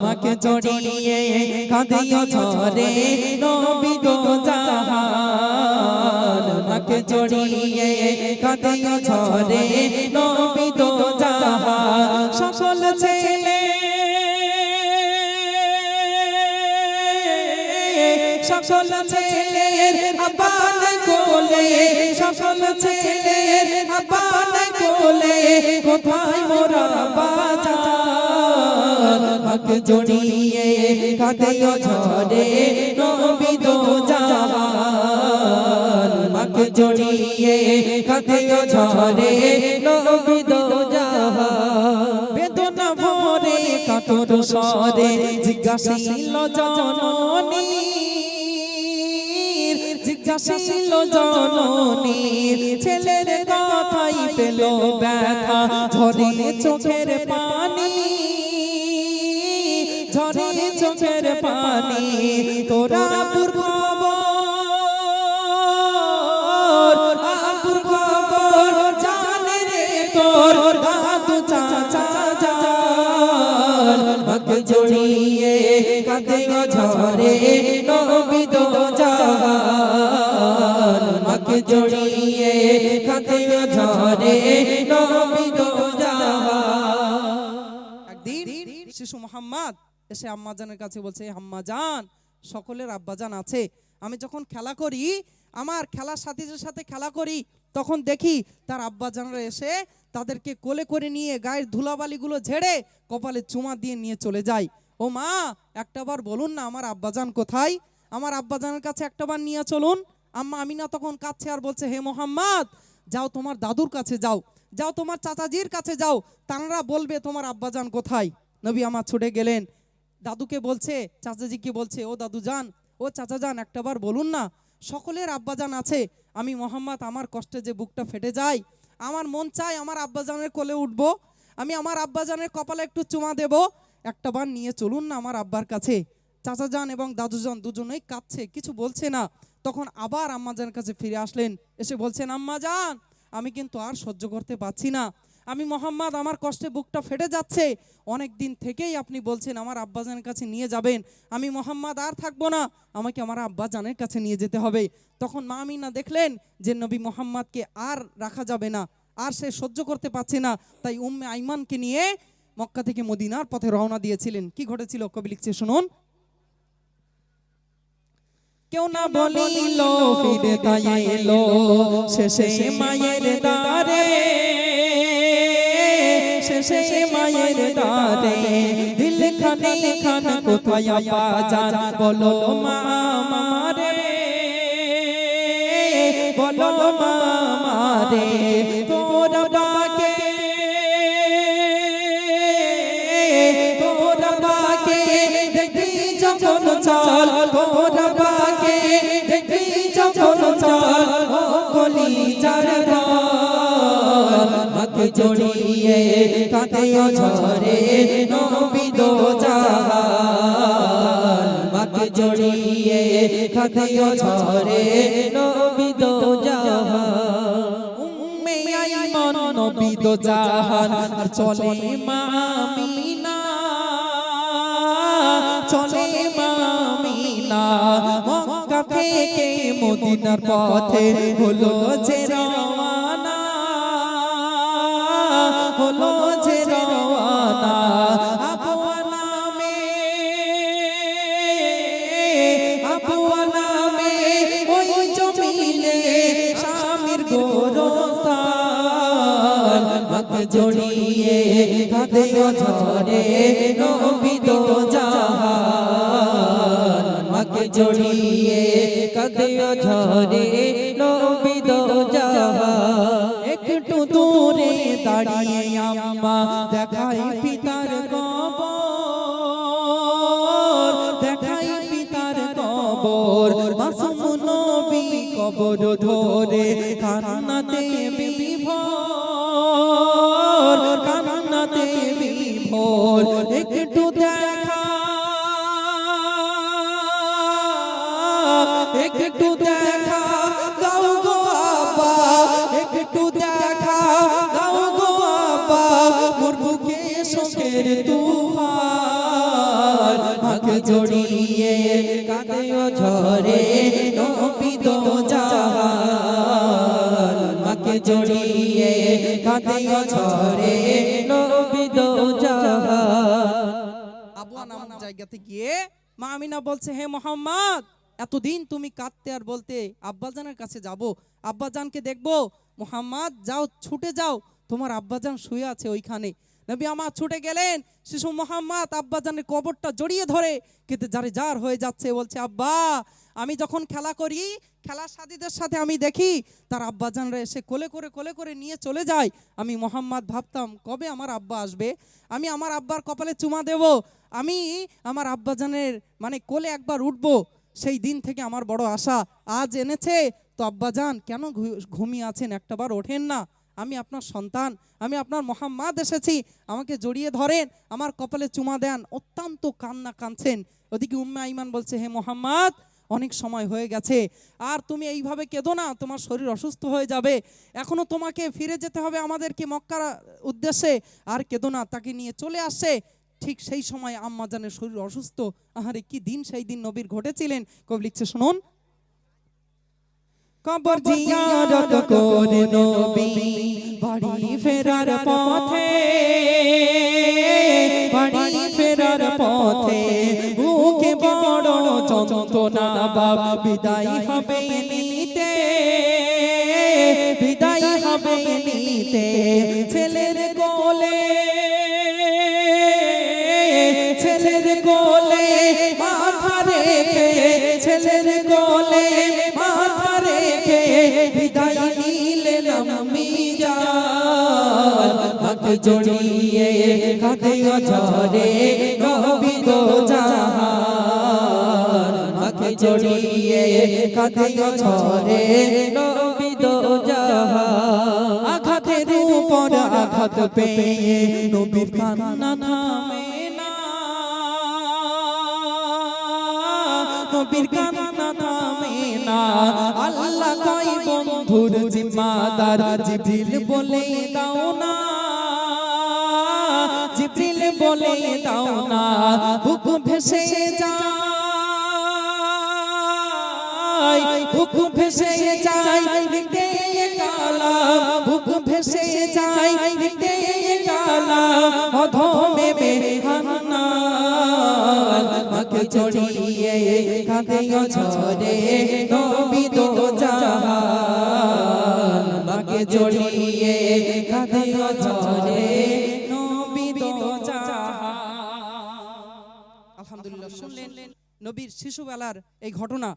আমাকে জড়িয়ে কাঁদিও ঝরে নবী দো জাহান। আমাকে জড়িয়ে কাঁদিও ঝরে নবী দো জাহান। সকল ছেলে, সকল ছেলের আবাদ কোলে, সকল ছেলের আবাদ কোলে, কোথায় মোরা বাজার? হক জড়িয়ে কাঁদেও ঝরে নবী দো জাহান হক জড়িয়ে কাঁদেও ঝরে নবী দো বেদনা ভরে কাতর স্বরে জিজ্ঞাসিল জননী। জিজ্ঞাসিল জননীর ছেলের কথাই পেল ব্যথা, ঝরে চোখের পানি। চোখের পানি, তোরা পুর জড়িয়ে কাঁদে ঝরে নবী দো জান মগ জড়িয়ে কাঁদে ঝরে নবী দো জান একদিন শিশু মোহাম্মদ এসে আম্মাজানের কাছে বলছে আম্মাজান, সকলের আব্বাজান আছে। আমি যখন খেলা করি, আমার খেলার সাথীদের সাথে খেলা করি, তখন দেখি তার আব্বাজানরা এসে তাদেরকে কোলে করে নিয়ে গায়ের ধুলাবালিগুলো ঝেড়ে কপালে চুমা দিয়ে নিয়ে চলে যায়। ও মা একটাবার বলুন না আমার আব্বাজান কোথায়? আমার আব্বাজানের কাছে একটাবার নিয়ে চলুন। আম্মা আমিনা তখন কাছে আর বলছে, হে মোহাম্মদ, যাও তোমার দাদুর কাছে যাও যাও তোমার চাচাজির কাছে যাও, তাঁরা বলবে তোমার আব্বাজান কোথায়? নবী আমার ছুটে গেলেন। দাদুকে বলছে চাচাজিকে বলছে, ও দাদু যান, ও চাচা যান একটাবার বলুন না, সকলের আব্বাজান আছে, আমি মোহাম্মদ, আমার কষ্টে যে বুকটা ফেটে যায়, আমার মন চায় আমার আব্বাজানের কোলে উঠবো, আমি আমার আব্বাজানের কপালে একটু চুমা দেব, একটা বার নিয়ে চলুন না আমার আব্বার কাছে। চাচা যান এবং দাদুজন দুজনেই কাঁদছে, কিছু বলছে না। তখন আবার আম্মাজানের কাছে ফিরে আসলেন, এসে বলছেন আম্মা যান আমি কিন্তু আর সহ্য করতে পারছি না আমি মোহাম্মদ, আমার কষ্টে বুকটা ফেটে যাচ্ছে। অনেক দিন থেকেই আপনি বলছেন, আমার আব্বাজানের কাছে নিয়ে যাবেন। আমি মোহাম্মদ, আর থাকব না। আমাকে আমার আব্বাজানের কাছে নিয়ে যেতে হবে। তখন মা আমিনা দেখলেন যে নবী মোহাম্মদকে আর রাখা যাবে না, আর সে সহ্য করতে পারছে না। তাই উম্মে আইমানকে নিয়ে মক্কা থেকে মদিনার পথে রওনা দিয়েছিলেন। কি ঘটেছিল? কবি লিখছে, শুনুন। কেউ না বলিল ফিরে তাই এলো, শেষে মায়ের দারে শেষে মায়ের দারে দিল খানে খান, কোথায় বাজার? বলো মা মারে বলো মা মারে তোরা বাকে। তোরা বাকে দেখবি যখন চল, তোরা বাকে জড়িয়ে কাঁদেও ঝরে নবী দো জাহান। মাকে জড়িয়ে কাঁদেও ঝরে নবী দো জাহান। উম্মে আইমান নবী দো জাহান, আর চলে মামিনা। চলে মামিনা, মক্কা থেকে মদিনার পথে হলো যে রওয়ানা আপুয়া নামে ওই জমিনে স্বামীর গোরস্থান। মাকে জড়িয়ে কাঁদে ঝরে নবী দো জাহান। মাকে জড়িয়ে কাঁদে ঝরে নবী দো জাহান। একটু দূরে দাঁড়িয়ে আম্মা দেখাই কবর মাসুম নবী কবর ধরে কান্নাতে বিভোর কান্নাতে বিভোর একটু দেখা একটু দেখা। ও ঝরে, নবী দো মাকে জড়িয়ে ঝরে, নবী দো জায়গাতে গিয়ে মা আমিনা বলছে, হে মোহাম্মদ, এতদিন তুমি কাঁদতে আর বলতে আব্বাজানের কাছে যাব। আব্বাজানকে দেখব। মোহাম্মদ, যাও, ছুটে যাও। তোমার আব্বাজান শুয়ে আছে ওইখানে। নবী আমার ছুটে গেলেন। শিশু মোহাম্মদ আব্বাজানের কবরটা জড়িয়ে ধরে, কিন্তু যারে যার হয়ে যাচ্ছে বলছে, আব্বা, আমি যখন খেলা করি খেলার সাথীদের সাথে আমি দেখি, তার আব্বাজানরা এসে কোলে করে কোলে করে নিয়ে চলে যায়। আমি মোহাম্মদ ভাবতাম, কবে আমার আব্বা আসবে? আমি আমার আব্বার কপালে চুমা দেব? আমি আমার আব্বাজানের মানে কোলে একবার উঠব? সেই দিন থেকে আমার বড় আশা আজ এনেছে। তো আব্বাজান, কেন ঘুমিয়ে আছেন? একটাবার ওঠেন না। আমি আপনার সন্তান, আমি আপনার মোহাম্মদ এসেছি, আমাকে জড়িয়ে ধরেন, আমার কপালে চুমা দেন, অত্যন্ত কান্না কাঁদছেন। ওদিকে উম্মে আইমান বলছে, হে মোহাম্মদ, অনেক সময় হয়ে গেছে, আর তুমি এইভাবে কেঁদো না, তোমার শরীর অসুস্থ হয়ে যাবে। এখনও তোমাকে ফিরে যেতে হবে আমাদেরকে মক্কার উদ্দেশ্যে, আর কেঁদো না, তাকে নিয়ে চলে আসছে। ঠিক সেই সময় আম্মা আম্মাজানের শরীর অসুস্থ। আহারে, কি দিন সেই দিন নবীর ঘটেছিলেন? কবি লিখছে, শুনুন কবর জিয়ারত করে নবী বাড়ি ফেরার পথে, বাড়ি ফেরার পথে, বুকে বড় যন্ত্রণা বাপ, বিদায় হবে নিতে, বিদায় হবে নিতে, ছেলের কোলে ছেলের কোলে মাথা রেখে, ছেলের কোলে মাথা মাকে জড়িয়ে কাঁদে ও ঝরে নবী জাহান মাকে জড়িয়ে কাঁদে ও ঝরে নবী জাহান আঘাতের উপর আঘাত পেয়ে নবীর কান্না থামে না। নবীর কান্না থামে না। আল্লাহ কই বন্ধুর জিম্মাদার জিবরিল বলে দাও না। বলে দাও না, বুক ভেসে যায়, বুক ভেসে যায়, লিখতে কালাম বুক ভেসে যায়, লিখতে কালাম অধমে বেহান্না, মাকে জড়িয়ে কাঁদে ঝরে নবী দো জাহান মাকে জড়িয়ে নবীর শিশুবেলার এই ঘটনা।